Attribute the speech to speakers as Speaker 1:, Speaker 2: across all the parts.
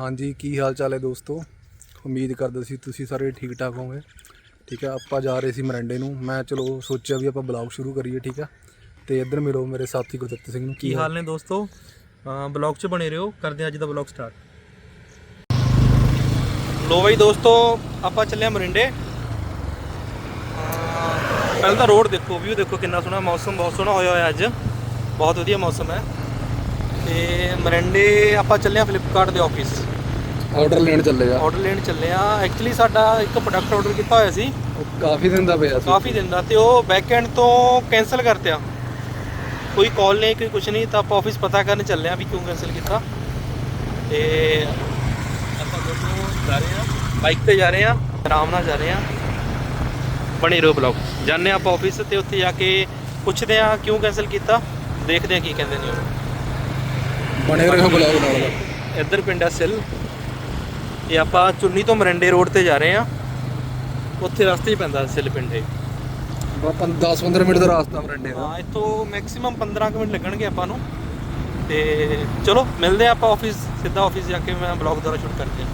Speaker 1: ਹਾਂਜੀ, ਕੀ ਹਾਲ ਚਾਲ ਹੈ ਦੋਸਤੋ? ਉਮੀਦ ਕਰਦਾ ਸੀ ਤੁਸੀਂ ਸਾਰੇ ਠੀਕ ਠਾਕ ਹੋਵੋਗੇ। ਠੀਕ ਹੈ, ਆਪਾਂ ਜਾ ਰਹੇ ਸੀ ਮਰੰਡੇ ਨੂੰ। ਮੈਂ ਚਲੋ ਸੋਚਿਆ ਵੀ ਆਪਾਂ ਬਲੌਗ ਸ਼ੁਰੂ ਕਰੀਏ, ਠੀਕ ਹੈ? ਤੇ ਇੱਧਰ ਮਿਲੋ ਮੇਰੇ ਸਾਥੀ ਗੁਰਦਿੱਤ ਸਿੰਘ ਨੂੰ।
Speaker 2: ਕੀ ਹਾਲ ਨੇ ਦੋਸਤੋ? ਬਲੌਗ 'ਚ ਬਣੇ ਰਹੋ, ਕਰਦੇ ਅੱਜ ਦਾ ਬਲੌਗ ਸਟਾਰਟ। ਲੋ ਬਈ ਦੋਸਤੋ, ਆਪਾਂ ਚੱਲੇ ਹਾਂ ਮਰਿੰਡੇ। ਪਹਿਲਾਂ ਤਾਂ ਰੋਡ ਦੇਖੋ ਵਿਊ ਦੇਖੋ ਕਿੰਨਾ ਸੋਹਣਾ, ਮੌਸਮ ਬਹੁਤ ਸੋਹਣਾ ਹੋਇਆ ਹੋਇਆ ਅੱਜ। ਬਹੁਤ ਵਧੀਆ ਮੌਸਮ ਹੈ। ਤੇ ਮਰਿੰਡੇ ਆਪਾਂ ਚੱਲੇ ਹਾਂ ਫਲਿੱਪਕਾਰਟ ਦੇ ਆਫਿਸ
Speaker 1: ਆਰਡਰ ਲੈਣ ਚੱਲੇ ਆ।
Speaker 2: ਆਰਡਰ ਲੈਣ ਚੱਲੇ ਆ। ਐਕਚੁਅਲੀ ਸਾਡਾ ਇੱਕ ਪ੍ਰੋਡਕਟ ਆਰਡਰ ਕੀਤਾ ਹੋਇਆ ਸੀ।
Speaker 1: ਕਾਫੀ ਦਿਨ ਦਾ ਪਿਆ ਸੀ।
Speaker 2: ਕਾਫੀ ਦਿਨ ਦਾ। ਤੇ ਉਹ ਬੈਕ ਐਂਡ ਤੋਂ ਕੈਨਸਲ ਕਰਤਿਆ। ਕੋਈ ਕਾਲ ਨਹੀਂ ਕੋਈ ਕੁਝ ਨਹੀਂ ਤਾਂ ਆਪਾਂ ਆਫਿਸ ਪਤਾ ਕਰਨ ਚੱਲੇ ਆ ਵੀ ਕਿਉਂ ਕੈਨਸਲ ਕੀਤਾ। ਤੇ ਆਪਾਂ ਦੋਨੋਂ ਜਾ ਰਹੇ ਆ। ਬਾਈਕ ਤੇ ਜਾ ਰਹੇ ਆ। ਆਰਾਮ ਨਾਲ ਜਾ ਰਹੇ ਆ। ਬਣੇ ਰਹੋ ਬਲੌਗ ਜਾਣੇ ਆਪਾਂ ਆਫਿਸ ਤੇ ਉੱਥੇ ਜਾ ਕੇ ਪੁੱਛਦੇ ਆ ਕਿਉਂ ਕੈਨਸਲ ਕੀਤਾ। ਦੇਖਦੇ ਆ ਕੀ ਕਹਿੰਦੇ ਨੇ ਉਹ।
Speaker 1: ਬਣੇ ਰਹੋ ਬਲੌਗ ਨਾਲ।
Speaker 2: ਇੱਧਰ ਪਿੰਡ ਆ ਸਿਲ। ਇਹ ਆਪਾਂ ਚੁੰਨੀ ਤੋਂ ਮਰੰਡੇ ਰੋਡ ਤੇ ਜਾ ਰਹੇ ਆ ਉੱਥੇ ਰਸਤੇ 'ਚ ਪੈਂਦਾ ਸਿਲ ਪਿੰਡ ਇਹ।
Speaker 1: 10 15 ਮਿੰਟ ਦਾ ਰਾਸਤਾ ਮਰੰਡੇ ਦਾ।
Speaker 2: ਹਾਂ ਇੱਥੋਂ ਮੈਕਸਿਮਮ 15 ਕੁ ਮਿੰਟ ਲੱਗਣਗੇ ਆਪਾਂ ਨੂੰ। ਤੇ ਚਲੋ ਮਿਲਦੇ ਆ ਆਪਾਂ ਆਫਿਸ ਸਿੱਧਾ ਆਫਿਸ ਜਾ ਕੇ ਮੈਂ ਬਲੌਗ ਦੁਆਰਾ ਸ਼ੂਟ ਕਰਦੇ ਆ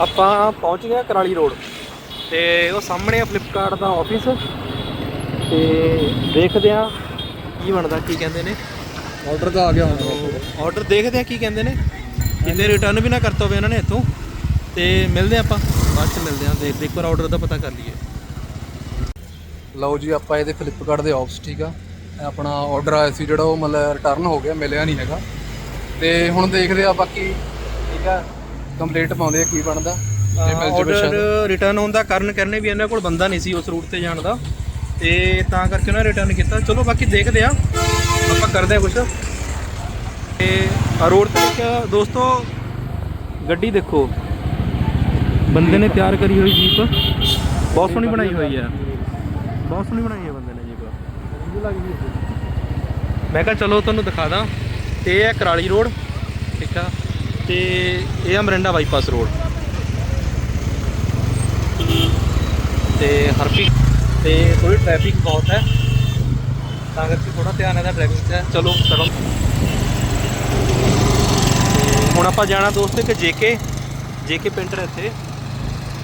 Speaker 2: ਆਪਾਂ ਪਹੁੰਚ ਗਏ ਕਰਾਲੀ ਰੋਡ। ਤੇ ਉਹ ਸਾਹਮਣੇ ਆ ਫਲਿੱਪਕਾਰਟ ਦਾ ਆਫਿਸ ਤੇ ਦੇਖਦੇ ਆ ਕੀ ਬਣਦਾ ਕੀ ਕਹਿੰਦੇ ਨੇ।
Speaker 1: ਆਰਡਰ ਤਾਂ ਆ ਗਿਆ ਹੁਣ।
Speaker 2: ਆਰਡਰ ਦੇਖਦੇ ਆ ਕੀ ਕਹਿੰਦੇ ਨੇ। ਕਿਤੇ ਰਿਟਰਨ ਵੀ ਨਾ ਕਰਤਾ ਹੋਵੇ ਇਹਨਾਂ ਨੇ ਇੱਥੋਂ। ਤੇ ਮਿਲਦੇ ਆਪਾਂ। ਬਾਅਦ ਚ ਮਿਲਦੇ ਆ ਦੇਖ ਇੱਕ ਵਾਰ ਆਰਡਰ ਦਾ ਪਤਾ ਕਰ ਲਈਏ।
Speaker 1: ਲਓ ਜੀ ਆਪਾਂ ਇਹਦੇ ਫਲਿੱਪਕਾਰਟ ਦੇ ਆਫਿਸ ਠੀਕ ਆ। ਆਪਣਾ ਆਰਡਰ ਆਇਆ ਸੀ ਜਿਹੜਾ ਉਹ ਮਤਲਬ ਰਿਟਰਨ ਹੋ ਗਿਆ ਮਿਲਿਆ ਨਹੀਂ ਹੈਗਾ। ਤੇ ਹੁਣ ਦੇਖਦੇ ਆ ਬਾਕੀ ਠੀਕ ਆ। ਕੰਪਲੀਟ ਪਾਉਂਦੇ ਆ ਕੀ ਬਣਦਾ? ਜੇ ਮਿਲ ਜਾਵੇ ਸ਼ਾਇਦ
Speaker 2: ਆਰਡਰ ਰਿਟਰਨ ਹੋਣ ਦਾ ਕਾਰਨ ਕਰਨੇ ਵੀ ਇਹਨਾਂ ਕੋਲ ਬੰਦਾ ਨਹੀਂ ਸੀ ਉਸ ਰੂਟ ਤੇ ਜਾਣ ਦਾ। ਤੇ ਤਾਂ ਕਰਕੇ ਉਹਨਾਂ ਰਿਟਰਨ ਕੀਤਾ। ਚਲੋ ਬਾਕੀ ਦੇਖਦੇ ਆ। ਆਪਾਂ ਕਰਦੇ ਆ ਕੁਝ ਤੇ ਰੋਡ ਤੇ ਇੱਕ ਦੋਸਤੋ ਗੱਡੀ ਦੇਖੋ। ਬੰਦੇ ਨੇ ਤਿਆਰ ਕਰੀ ਹੋਈ ਜੀਪ ਬਹੁਤ ਸੋਹਣੀ ਬਣਾਈ ਹੋਈ ਹੈ। ਬਹੁਤ ਸੋਹਣੀ ਬਣਾਈ ਹੈ ਬੰਦੇ ਨੇ ਜੀਪ ਮੈਂ ਕਿਹਾ ਚਲੋ ਤੁਹਾਨੂੰ ਦਿਖਾ ਦਾਂ। ਤੇ ਇਹ ਹੈ ਕਰਾਲੀ ਰੋਡ ਠੀਕ ਆ। ਤੇ ਇਹ ਆ ਮਰਿੰਡਾ ਬਾਈਪਾਸ ਰੋਡ। ਤੇ ਹਰਪੀ ਤੇ ਥੋੜੀ ਟ੍ਰੈਫਿਕ ਬਹੁਤ ਹੈ। ਤਾਂ ਕਰਕੇ ਥੋੜਾ ਧਿਆਨ ਇਹਦਾ ਡਰਾਈਵਿੰਗ 'ਚ। ਚਲੋ ਚਲੋ। ਹੁਣ ਆਪਾਂ ਜਾਣਾ ਦੋਸਤ ਇੱਕ ਜੇਕੇ ਜੇਕੇ ਪੇਂਟਰ ਇੱਥੇ।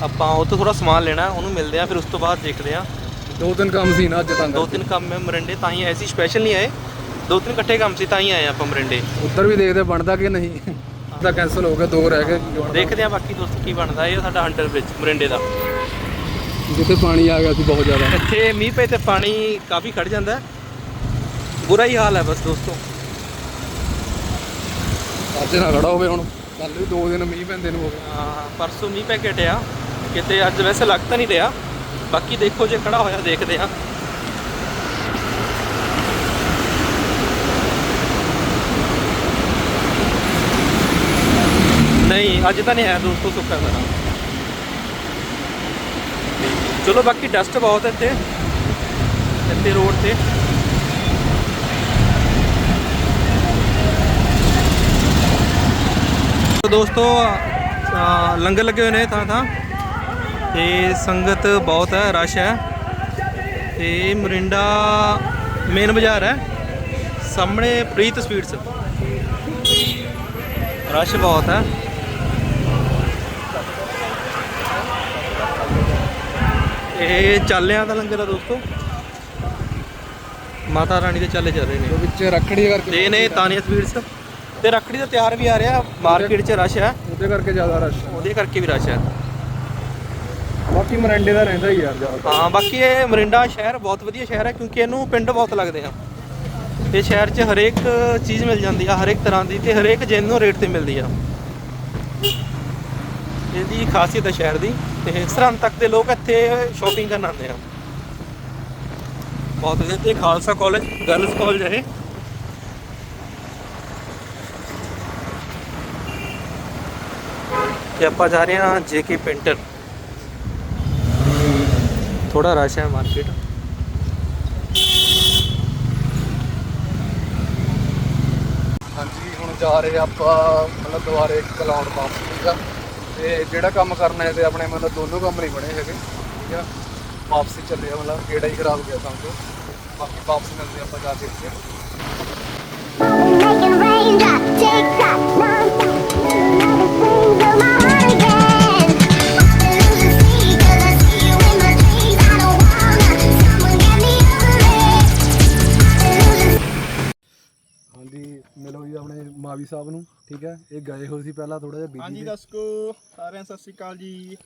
Speaker 2: ਆਪਾਂ ਉਹ ਤੋਂ ਥੋੜਾ ਸਮਾਨ ਲੈਣਾ ਉਹਨੂੰ ਮਿਲਦੇ ਆ ਫਿਰ ਉਸ ਤੋਂ ਬਾਅਦ ਦੇਖਦੇ ਆ
Speaker 1: ਦੋ ਤਿੰਨ ਕੰਮ ਸੀ ਨਾ ਅੱਜ ਤਾਂ
Speaker 2: ਦੋ ਤਿੰਨ ਕੰਮ ਮੈਂ ਮਰਿੰਡੇ ਤਾਂ ਹੀ ਆਏ ਸੀ ਸਪੈਸ਼ਲ ਨਹੀਂ ਆਏ। ਦੋ ਤਿੰਨ ਇਕੱਠੇ ਕੰਮ ਸੀ ਤਾਂ ਹੀ ਆਏ ਆਪਾਂ ਮਰਿੰਡੇ।
Speaker 1: ਉੱਧਰ ਵੀ ਦੇਖਦੇ ਬਣਦਾ ਕਿ ਨਹੀਂ। ਤਾਂ ਕੈਨਸਲ ਹੋ ਗਿਆ ਦੋ ਰਹਿ ਗਏ। ਕੀ ਬਣਦਾ?
Speaker 2: ਦੇਖਦੇ ਆ ਬਾਕੀ ਦੋਸਤ ਕੀ ਬਣਦਾ ਇਹ ਸਾਡਾ ਅੰਡਰ ਬ੍ਰਿਜ ਮਰਿੰਡੇ ਦਾ।
Speaker 1: ਜਿੱਥੇ ਪਾਣੀ ਆ ਗਿਆ ਸੀ ਬਹੁਤ ਜ਼ਿਆਦਾ।
Speaker 2: ਇੱਥੇ ਮੀਂਹ ਪਏ ਤੇ ਪਾਣੀ ਕਾਫੀ ਖੜ ਜਾਂਦਾ ਹੈ। ਬੁਰਾ ਹੀ ਹਾਲ ਹੈ ਬਸ ਦੋਸਤੋ।
Speaker 1: ਅੱਜ ਨਾ ਖੜਾ ਹੋਵੇ ਹੁਣ ਕੱਲ ਵੀ ਦੋ ਦਿਨ ਮੀਂਹ ਪੈਂਦੇ ਨੂੰ ਹੋ ਗਏ।
Speaker 2: ਹਾਂ, ਪਰਸੋਂ ਮੀਂਹ ਪੈ ਕੇ ਹਟਿਆ। ਕਿਤੇ ਅੱਜ ਵੈਸੇ ਲੱਗ ਤਾਂ ਨਹੀਂ ਰਿਹਾ। ਬਾਕੀ ਦੇਖੋ ਜੇ ਖੜਾ ਹੋਇਆ ਦੇਖਦੇ ਆ ਨਹੀਂ, ਅੱਜ ਤਾਂ ਨਹੀਂ ਹੈ ਦੋਸਤੋ ਸੁੱਕਾ ਸਾਰਾ ਚਲੋ ਬਾਕੀ ਡਸਟ ਬਹੁਤ ਹੈ ਇੱਥੇ। ਇੱਥੇ ਰੋਡ ਤੇ। ਦੋਸਤੋ ਲੰਗਰ ਲੱਗੇ ਹੋਏ ਨੇ ਥਾਂ ਥਾਂ। ਤੇ ਸੰਗਤ ਬਹੁਤ ਹੈ, ਰਸ਼ ਹੈ। ਤੇ ਮਰਿੰਡਾ ਮੇਨ ਬਾਜ਼ਾਰ ਹੈ। ਸਾਹਮਣੇ ਪ੍ਰੀਤ ਸਵੀਟਸ ਰਸ਼ ਬਹੁਤ ਹੈ। ਇਹ ਚਾਲਿਆਂ ਦਾ ਲੰਗਰ ਆ ਦੋਸਤੋ। ਮਾਤਾ ਰਾਣੀ ਦੇ ਚਾਲੇ ਚੱਲ ਰਹੇ ਨੇ।
Speaker 1: ਤੇ ਵਿੱਚ ਰੱਖੜੀ ਕਰਕੇ
Speaker 2: ਤੇ ਨੇ ਤਾਨੀਆ ਸਵੀਟਸ ਤੇ ਰੱਖੜੀ ਦਾ ਤਿਉਹਾਰ ਵੀ ਆ ਰਿਹਾ ਮਾਰਕੀਟ 'ਚ ਰਸ਼ ਹੈ
Speaker 1: ਉਹਦੇ ਕਰਕੇ ਜ਼ਿਆਦਾ ਰਸ਼
Speaker 2: ਉਹਦੇ ਕਰਕੇ ਵੀ ਰਸ਼ ਹੈ
Speaker 1: ਬਾਕੀ ਮਰੰਡੇ ਦਾ ਰਹਿੰਦਾ ਹੀ ਯਾਰ ਜ਼ਿਆਦਾ।
Speaker 2: ਹਾਂ ਬਾਕੀ ਇਹ ਮਰਿੰਡਾ ਸ਼ਹਿਰ ਬਹੁਤ ਵਧੀਆ ਸ਼ਹਿਰ ਹੈ ਕਿਉਂਕਿ ਇਹਨੂੰ ਪਿੰਡ ਬਹੁਤ ਲੱਗਦੇ ਆ।
Speaker 3: ਇਹ ਸ਼ਹਿਰ 'ਚ ਹਰੇਕ ਚੀਜ਼ ਮਿਲ ਜਾਂਦੀ ਆ ਹਰੇਕ ਤਰ੍ਹਾਂ ਦੀ ਤੇ ਹਰੇਕ ਜੈਨੂਅਨ ਰੇਟ ਤੇ ਮਿਲਦੀ ਆ। ਇਹਦੀ ਖਾਸੀਅਤ ਹੈ ਸ਼ਹਿਰ ਦੀ ਤੇ ਸਰਹੰਦ ਤੱਕ ਦੇ ਲੋਕ ਇੱਥੇ ਸ਼ਾਪਿੰਗ ਕਰਨ ਆਉਂਦੇ ਆ ਬਹੁਤ ਵਧੀਆ ਤੇ ਖਾਲਸਾ ਕਾਲਜ ਗਰਲਸ ਕਾਲਜ ਹੈ ਤੇ ਆਪਾਂ ਜਾ ਰਹੇ ਹਾਂ ਜੇਕੇ ਪੇਂਟਰ ਥੋੜਾ ਰਸ਼ ਹੈ ਮਾਰਕੀਟ
Speaker 1: ਹਾਂਜੀ, ਹੁਣ ਜਾ ਰਹੇ ਆਪਾਂ ਮਤਲਬ ਦੁਬਾਰੇ ਕਲਾਉਡ ਵਾਪਸ ਠੀਕ ਆ ਤੇ ਜਿਹੜਾ ਕੰਮ ਕਰਨਾ ਹੈ ਤੇ ਆਪਣੇ ਮਤਲਬ ਦੋਨੋਂ ਕੰਮ ਨਹੀਂ ਬਣੇ ਹੈਗੇ ਠੀਕ ਆ ਵਾਪਸੀ ਚੱਲਿਆ ਮਤਲਬ ਕਿਹੜਾ ਹੀ ਖਰਾਬ ਗਿਆ ਸਮਝੋ ਬਾਕੀ ਵਾਪਸ ਮਿਲਦੇ ਆਪਾਂ ਜਾ ਕੇ ਇੱਥੇ
Speaker 4: Making raindrops,
Speaker 1: ਮਾਵੀ ਸਾਹਿਬ ਨੂੰ ਠੀਕ ਹੈ? ਇਹ ਗਏ ਹੋਏ ਸੀ ਪਹਿਲਾਂ ਥੋੜਾ ਜਿਹਾ
Speaker 3: ਹਾਂਜੀ
Speaker 1: ਬਿਜ਼ੀ
Speaker 3: ਦਰਸ਼ਕੋ ਸਾਰਿਆਂ ਨੂੰ ਸਤਿ ਸ਼੍ਰੀ ਅਕਾਲ ਜੀ।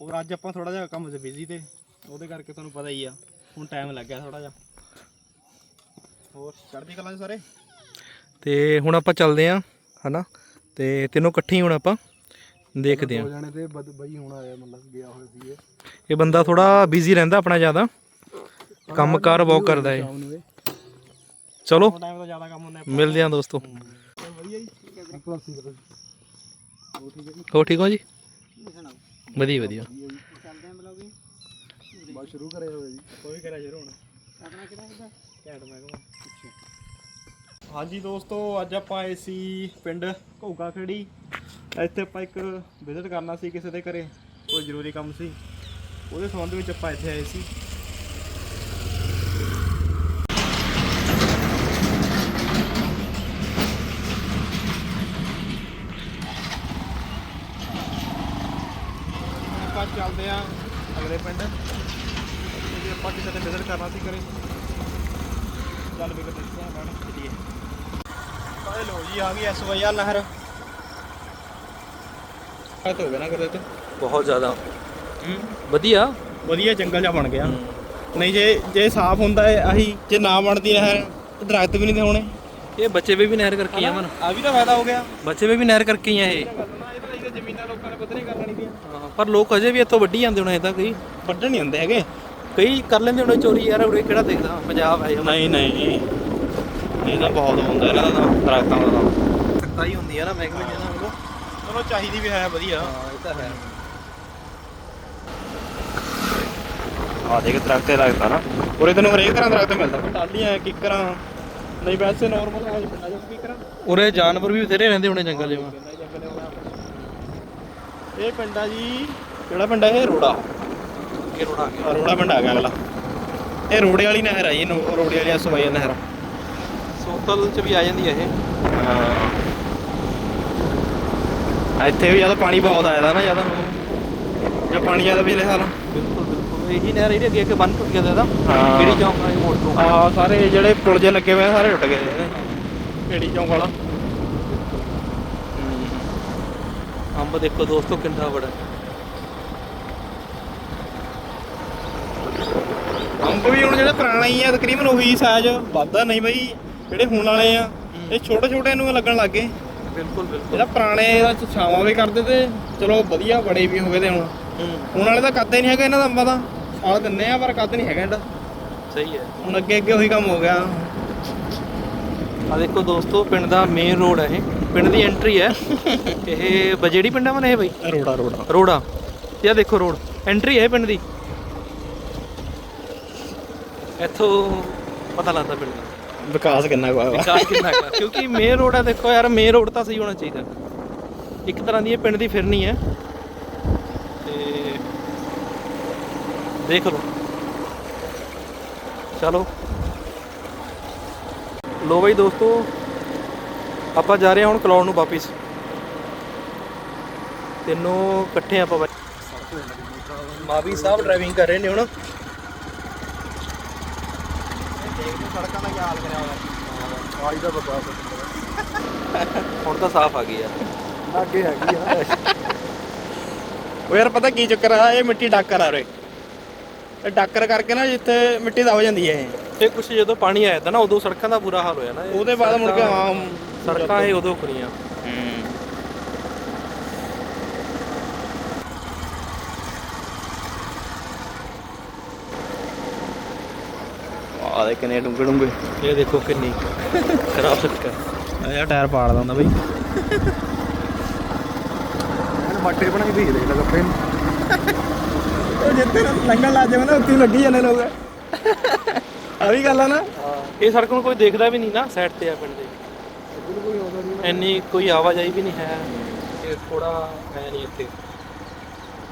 Speaker 3: ਹੋਰ ਅੱਜ ਆਪਾਂ ਥੋੜਾ ਜਿਹਾ ਕੰਮ 'ਚ ਬਿਜ਼ੀ ਤੇ ਉਹਦੇ ਕਰਕੇ ਤੁਹਾਨੂੰ ਪਤਾ ਹੀ ਆ ਹੁਣ ਟਾਈਮ ਲੱਗਿਆ ਥੋੜਾ ਜਿਹਾ। ਹੋਰ ਚੜ੍ਹਦੀ ਕਲਾਂ 'ਚ ਸਾਰੇ? ਤੇ ਹੁਣ ਆਪਾਂ ਚੱਲਦੇ ਆਂ ਹਨਾ? ਤੇ ਤਿੰਨੋਂ ਇਕੱਠੇ ਹੀ ਹੁਣ ਆਪਾਂ ਦੇਖਦੇ ਆਂ
Speaker 1: ਹੋ ਜਾਣੇ ਤੇ ਬਦ- ਬਈ ਹੁਣ ਆਇਆ ਮਤਲਬ ਗਿਆ ਹੋਇਆ ਸੀ ਇਹ।
Speaker 3: ਇਹ ਬੰਦਾ ਥੋੜਾ ਬਿਜ਼ੀ ਰਹਿੰਦਾ ਆਪਣਾ ਜ਼ਿਆਦਾ। ਕੰਮ ਕਾਰ ਬਹੁਤ ਕਰਦਾ ਏ
Speaker 1: ਸ਼ਾਮ ਨੂੰ ਇਹ।
Speaker 3: ਚਲੋ।
Speaker 2: ਟਾਈਮ ਤੋਂ ਜ਼ਿਆਦਾ ਕੰਮ ਹੁੰਦਾ
Speaker 3: ਮਿਲਦੇ ਆਂ ਦੋਸਤੋ। ਹੋ। ਠੀਕ ਹੋ ਜੀ? ਵਧੀਆ ਵਧੀਆ।
Speaker 2: ਚੱਲਦੇ ਆਂ ਬਲੌਗ
Speaker 1: ਬਸ ਸ਼ੁਰੂ ਕਰਿਆ ਹੋਇਆ ਜੀ।
Speaker 3: ਕੋਈ ਕਰਿਆ ਸ਼ੁਰੂ ਹੁਣ।
Speaker 2: ਆਪਣਾ ਕਿਹੜਾ ਹੁੰਦਾ?
Speaker 3: ਘੈਂਟ ਮਹਿਕਮਾ ਹਾਂਜੀ ਦੋਸਤੋ ਅੱਜ ਆਪਾਂ ਆਏ ਸੀ ਪਿੰਡ ਘੋਗਾ ਖੇੜੀ ਇੱਥੇ ਆਪਾਂ ਇੱਕ ਵਿਜ਼ਿਟ ਕਰਨਾ ਸੀ ਕਿਸੇ ਦੇ ਘਰੇ। ਕੋਈ ਜ਼ਰੂਰੀ ਕੰਮ ਸੀ। ਉਹਦੇ ਸੰਬੰਧ ਵਿੱਚ ਆਪਾਂ ਇੱਥੇ ਆਏ ਸੀ ਹੁਣ ਆਪਾਂ ਚੱਲਦੇ ਆਂ ਪਿੰਡ। ਤੇ ਆਪਾਂ ਕਿਸੇ ਦੇ ਵਿਜ਼ਿਟ ਕਰਨਾ ਸੀ ਘਰੇ। ਚੱਲ ਵੀ ਦੇਖਦੇ ਹਾਂ ਮੈਡਮ ਚਲੀਏ ਕਾਹਦੇ ਲੋ ਜੀ ਆ ਗਈ ਐਸਵਾਈਆਰ ਨਹਿਰ। ਆ ਹੋ ਗਿਆ ਨਾ ਕਰੇ ਤੇ। ਬਹੁਤ ਜ਼ਿਆਦਾ। ਵਧੀਆ। ਵਧੀਆ ਜੰਗਲ ਜਿਹਾ ਬਣ ਗਿਆ। ਨਹੀਂ ਜੇ ਜੇ ਸਾਫ਼ ਹੁੰਦਾ ਹੈ ਆਹੀ ਜੇ ਨਾ ਬਣਦੀ ਨਹਿਰ ਤੇ ਦਰਖਤ ਵੀ ਨਹੀਂ ਤੇ ਹੋਣੇ
Speaker 2: ਇਹ ਬੱਚੇ ਵੀ ਵੀ ਨਹਿਰ ਕਰਕੇ ਆ ਮਨ।
Speaker 3: ਆ ਵੀ ਤਾਂ ਫਾਇਦਾ ਹੋ ਗਿਆ।
Speaker 2: ਬੱਚੇ ਵੀ ਵੀ ਨਹਿਰ ਕਰਕੇ ਹੀ ਆ ਇਹ।
Speaker 3: ਇਹ ਤਾਂ ਜ਼ਮੀਨਾਂ ਲੋਕਾਂ ਨੇ ਪਤਾ ਨਹੀਂ ਕਰ ਲੈਣੀ ਦੀਆਂ
Speaker 2: ਹਾਂ, ਪਰ ਲੋਕ ਅਜੇ ਵੀ ਇੱਥੋਂ ਵੱਢੀ ਜਾਂਦੇ ਹੋਣੇ ਤਾਂ ਕਈ।
Speaker 3: ਵੱਢਣ ਨਹੀਂ ਹੁੰਦੇ ਹੈਗੇ।
Speaker 2: ਕਈ ਕਰ ਲੈਂਦੇ ਹੋਣੇ ਚੋਰੀ ਯਾਰ ਉਰੇ ਕਿਹੜਾ ਦੇਖਦਾ ਪੰਜਾਬ ਹੈ
Speaker 3: ਨਹੀਂ ਨਹੀਂ ਇਹ ਤਾਂ ਬਹੁਤ ਹੁੰਦਾ ਇਹਨਾਂ ਦਾ ਤਾਂ ਦਰਖਤਾਂ ਦਾ ਤਾਂ
Speaker 2: ਸਖਤਾਈ ਹੁੰਦੀ ਆ ਨਾ ਮਹਿਕਮੇ ਚ ਇਹਨਾਂ ਨੂੰ
Speaker 3: ਚਲੋ। ਚਾਹੀਦੀ ਵੀ ਹੈ ਵਧੀਆ।
Speaker 2: ਹਾਂ ਇਹ ਤਾਂ ਹੈ।
Speaker 3: ਆ ਦੇਖ ਦਰਖਤ ਤੇ ਲੱਗਦਾ ਨਾ। ਉਰੇ ਤੈਨੂੰ ਹਰੇਕ ਤਰ੍ਹਾਂ ਦਾ ਦਰਖਤ ਮਿਲਦਾ। ਟਾਲੀਆਂ ਕਿੱਕਰਾਂ। ਨਹੀਂ ਵੈਸੇ ਨਾਰਮਲ ਆ ਚ ਕਿੱਕਰਾਂ।
Speaker 2: ਉਰੇ ਜਾਨਵਰ ਵੀ ਬਥੇਰੇ ਰਹਿੰਦੇ ਹੋਣੇ ਜੰਗਲ ਜਿਵੇਂ
Speaker 3: ਇਹ ਪਿੰਡਾ ਜੀ। ਕਿਹੜਾ ਪਿੰਡ ਹੈ ਇਹ? ਰੋੜਾ।
Speaker 2: ਕਿ ਰੋੜਾ
Speaker 3: ਆਹ ਰੋੜਾ ਪਿੰਡ ਆ ਗਿਆ ਅਗਲਾ। ਇਹ ਰੋੜੇ ਵਾਲੀ ਨਹਿਰ ਆ ਜੀ ਨੋ- ਰੋੜੇ ਵਾਲੀ ਸਵਾਈ ਨਹਿਰ
Speaker 2: ਸੋਤਲ ਚ ਵੀ ਆ ਜਾਂਦੀ ਆ ਇਹ।
Speaker 3: ਹਾਂ। ਇੱਥੇ ਵੀ ਜ਼ਿਆਦਾ ਪਾਣੀ ਬਹੁਤ ਆਇਆ ਦਾ ਨਾ ਜ਼ਿਆਦਾ। ਜਾਂ ਪਾਣੀ ਜ਼ਿਆਦਾ ਪਿਛਲੇ ਸਾਲ
Speaker 2: ਬਿਲਕੁਲ ਬਿਲਕੁਲ। ਇਹੀ ਨਹਿਰ ਜਿਹੜੀ ਅੱਗੇ ਅੱਗੇ ਬੰਨ ਟੁੱਟ ਗਿਆ ਦਾ
Speaker 3: ਹਾਂ।
Speaker 2: ਕਿਹੜੀ ਚੌਂਕ ਵਾਲੀ ਮੋੜ ਤੋਂ?
Speaker 3: ਆ ਸਾਰੇ ਜਿਹੜੇ ਪੁਲ ਜੇ ਲੱਗੇ ਹੋਏ ਆ ਸਾਰੇ ਟੁੱਟ ਗਏ ਨੇ। ਕਿਹੜੀ ਚੌਂਕ ਵਾਲਾ?
Speaker 2: ਅੰਬ ਦੇਖੋ ਦੋਸਤੋ ਕਿੰਨਾ ਬੜਾ
Speaker 3: ਅੰਬ ਵੀ ਹੁਣ ਜਿਹੜਾ ਪੁਰਾਣਾ ਹੀ ਆ ਤਕਰੀਬਨ ਉਹੀ ਸਾਈਜ਼ ਵੱਧਦਾ ਨਹੀਂ ਬਈ ਜਿਹੜੇ ਹੁਣ ਵਾਲੇ ਆ। ਇਹ ਛੋਟੇ ਛੋਟੇ ਨੂੰ ਲੱਗਣ ਲੱਗ ਗਏ।
Speaker 2: ਬਿਲਕੁਲ ਬਿਲਕੁਲ।
Speaker 3: ਜਿਹੜਾ ਪੁਰਾਣੇ ਦਾ ਛਾਵਾਂ ਵੀ ਕਰਦੇ ਤੇ ਚਲੋ ਵਧੀਆ ਬੜੇ ਵੀ ਹੋ ਗਏ ਤੇ ਹੁਣ। ਹੁਣ ਵਾਲੇ ਤਾਂ ਕੱਦ ਹੀ ਨਹੀਂ ਹੈਗਾ ਇਹਨਾਂ ਦਾ ਅੰਬਾਂ ਦਾ। ਸਾਲ ਦਿੰਨੇ ਆ ਪਰ ਕੱਦ ਨਹੀਂ ਹੈਗਾ ਇਹਦਾ।
Speaker 2: ਸਹੀ ਹੈ।
Speaker 3: ਹੁਣ ਅੱਗੇ ਅੱਗੇ ਉਹੀ ਕੰਮ ਹੋ ਗਿਆ।
Speaker 2: ਆ ਦੇਖੋ ਦੋਸਤੋ ਪਿੰਡ ਦਾ ਮੇਨ ਰੋਡ ਹੈ ਇਹ। ਪਿੰਡ ਦੀ ਐਂਟਰੀ ਹੈ। ਇਹ ਬਜੇੜੀ ਪਿੰਡਾਂ ਮਨ ਇਹ ਬਈ?
Speaker 3: ਰੋੜਾ ਰੋੜਾ।
Speaker 2: ਰੋੜਾ। ਇਹ ਦੇਖੋ ਰੋਡ ਐਂਟਰੀ ਹੈ ਪਿੰਡ ਦੀ। ਇੱਥੋਂ ਪਤਾ ਲੱਗਦਾ ਪਿੰਡ ਦਾ।
Speaker 3: ਵਿਕਾਸ ਕਿੰਨਾ ਕੁ ਹੋਇਆ
Speaker 2: ਵਿਕਾਸ ਕਿੰਨਾ ਹੈ ਕਿਉਂਕਿ ਮੇਨ ਰੋਡ ਹੈ ਦੇਖੋ ਯਾਰ ਮੇਨ ਰੋਡ ਤਾਂ ਸਹੀ ਹੋਣਾ ਚਾਹੀਦਾ। ਇੱਕ ਤਰ੍ਹਾਂ ਦੀ ਇਹ ਪਿੰਡ ਦੀ ਫਿਰਨੀ ਹੈ। ਤੇ ਦੇਖ ਲਓ। ਚਲੋ। ਲੋ ਬਈ ਦੋਸਤੋ ਆਪਾਂ ਜਾ ਰਹੇ ਹਾਂ ਹੁਣ ਕਲੌੜ ਨੂੰ ਵਾਪਿਸ। ਤਿੰਨੋਂ ਇਕੱਠੇ ਆਪਾਂ ਬਾਈ ਮਾਵੀ ਸਾਹਿਬ ਡਰਾਈਵਿੰਗ ਕਰ ਰਹੇ ਨੇ ਹੁਣ।
Speaker 3: ਸੜਕਾਂ ਦਾ ਹਾਲ ਕਰਿਆ ਹੋਇਆ?
Speaker 1: ਆਜ ਦਾ ਬਕਵਾਸ
Speaker 2: ਹੁਣ ਤਾਂ ਸਾਫ਼ ਆ ਗਈ ਯਾਰ
Speaker 1: ਅੱਗੇ ਹੈਗੀ ਆ।
Speaker 3: ਉਹ ਯਾਰ ਪਤਾ ਕੀ ਚੱਕਰ ਆ ਇਹ ਮਿੱਟੀ ਡਾਕਰ ਆ ਰੇ ਤੇ ਟੱਕਰ ਕਰਕੇ ਨਾ ਜਿੱਥੇ ਮਿੱਟੀ ਦਬ ਜਾਂਦੀ ਹੈ ਇਹ।
Speaker 5: ਤੇ ਕੁਛ ਜਦੋਂ ਪਾਣੀ ਆਇਆ ਤਾਂ ਨਾ ਉਦੋਂ ਸੜਕਾਂ ਦਾ ਬੁਰਾ ਹਾਲ ਹੋਇਆ ਨਾ ਇਹ।
Speaker 3: ਉਹਦੇ ਬਾਅਦ ਮੁੜ ਕੇ ਹਾਂ
Speaker 5: ਸੜਕਾਂ ਇਹ ਉਦੋਂ ਖੁਰੀਆਂ
Speaker 3: ਆ ਦੇ ਕਿੰਨੇ ਡੂੰਘੇ ਡੂੰਘੇ।
Speaker 5: ਇਹ ਦੇਖੋ ਕਿੰਨੀ ਖਰਾਬ ਸੜਕ ਹੈ
Speaker 3: ਇਹ ਟਾਇਰ ਪਾੜ ਦਿੰਦਾ ਬਈ।
Speaker 1: ਮੱਟੇ ਬਣਾਈ ਭੇਜ ਦੇ ਲੱਗੇ
Speaker 3: ਉਹ ਜਿੱਥੇ ਲੰਘਣ ਲੱਗ ਜਾਵੇ ਨਾ ਹੀ ਲੱਗੀ ਜਾਂਦੇ ਲੋਕ। ਆ ਵੀ ਗੱਲ ਆ ਨਾ।
Speaker 5: ਇਹ ਸੜਕ ਨੂੰ ਕੋਈ ਦੇਖਦਾ ਵੀ ਨਹੀਂ ਨਾ ਸਾਈਡ ਤੇ ਆ ਪਿੰਡ ਦੇ। ਇੰਨੀ ਕੋਈ ਆਵਾਜਾਈ ਵੀ ਨਹੀਂ ਹੈ ਇਹ ਥੋੜਾ ਹੈ ਨਹੀਂ ਇੱਥੇ।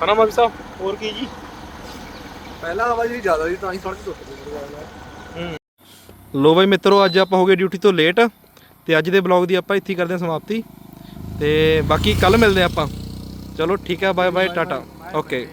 Speaker 5: ਹਨਾ ਮਾਵੀ ਸਾਹਿਬ
Speaker 3: ਹੋਰ ਕੀ ਜੀ?
Speaker 1: ਪਹਿਲਾਂ ਆਵਾਜਾਈ ਜ਼ਿਆਦਾ ਸੀ ਤਾਂ ਹੀ ਸੜਕ ਟੁੱਟ ਗਈ।
Speaker 2: ਲੋ ਬਾਈ ਮਿੱਤਰੋ, ਅੱਜ ਆਪਾਂ ਹੋ ਗਏ ਡਿਊਟੀ ਤੋਂ ਲੇਟ ਤੇ ਅੱਜ ਦੇ ਬਲੌਗ ਦੀ ਆਪਾਂ ਇੱਥੇ ਕਰਦੇ ਹਾਂ ਸਮਾਪਤੀ ਤੇ ਬਾਕੀ ਕੱਲ ਮਿਲਦੇ ਹਾਂ ਆਪਾਂ। ਚਲੋ ਠੀਕ ਹੈ ਬਾਏ ਬਾਏ ਟਾਟਾ। ਓਕੇ